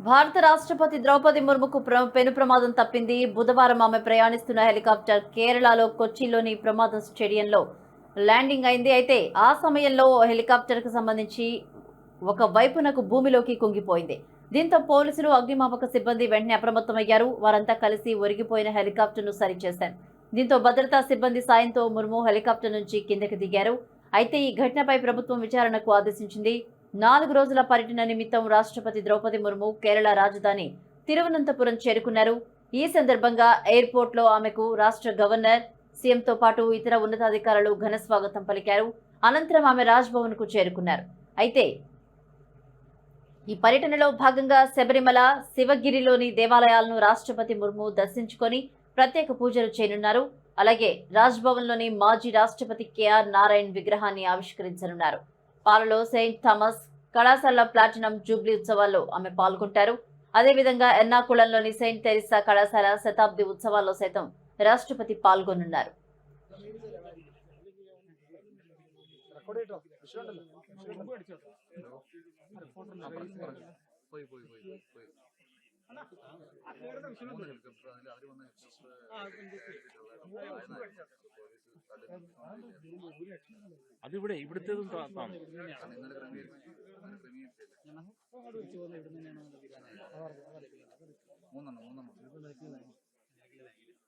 భారత రాష్ట్రపతి ద్రౌపది ముర్ముకు ప్ర- పెను ప్రమాదం తప్పింది. బుధవారం ఆమె ప్రయాణిస్తున్న హెలికాప్టర్ కేరళలో కొచ్చిలోని ప్రమాద స్టేడియంలో ల్యాండింగ్ అయింది. అయితే ఆ సమయంలో హెలికాప్టర్కు సంబంధించి ఒక వైపునకు భూమిలోకి కుంగిపోయింది. దీంతో పోలీసులు అగ్నిమాపక సిబ్బంది వెంటనే అప్రమత్తమయ్యారు. వారంతా కలిసి ఒరిగిపోయిన హెలికాప్టర్ను సరిచేశారు. దీంతో భద్రతా సిబ్బంది సాయంతో ముర్ము హెలికాప్టర్ నుంచి కిందకి దిగారు. అయితే ఈ ఘటనపై ప్రభుత్వం విచారణకు ఆదేశించింది. నాలుగు రోజుల పర్యటన నిమిత్తం రాష్ట్రపతి ద్రౌపది ముర్ము కేరళ రాజధాని తిరువనంతపురం చేరుకున్నారు. ఈ సందర్భంగా ఎయిర్పోర్ట్లో ఆమెకు రాష్ట్ర గవర్నర్ సీఎంతో పాటు ఇతర ఉన్నతాధికారులు ఘన స్వాగతం పలికారు. అనంతరం ఆమె రాజ్భవన్కు చేరుకున్నారు. అయితే ఈ పర్యటనలో భాగంగా శబరిమల శివగిరిలోని దేవాలయాలను రాష్ట్రపతి ముర్ము దర్శించుకొని ప్రత్యేక పూజలు చేయనున్నారు. అలాగే రాజ్భవన్లోని మాజీ రాష్ట్రపతి కెఆర్ నారాయణ్ విగ్రహాన్ని ఆవిష్కరించనున్నారు. పాలలో సెయింట్ థామస్ కళాశాల ప్లాటినం జూబ్లీ ఉత్సవాల్లో ఆమె పాల్గొంటారు. అదేవిధంగా ఎర్నాకుళంలోని సెయింట్ తెరిసా కళాశాల శతాబ్ది ఉత్సవాల్లో సైతం రాష్ట్రపతి పాల్గొనున్నారు. പോയി അതിവിടെ ഇവിടുത്തെ മൂന്നെണ്ണം മൂന്നെണ്ണം.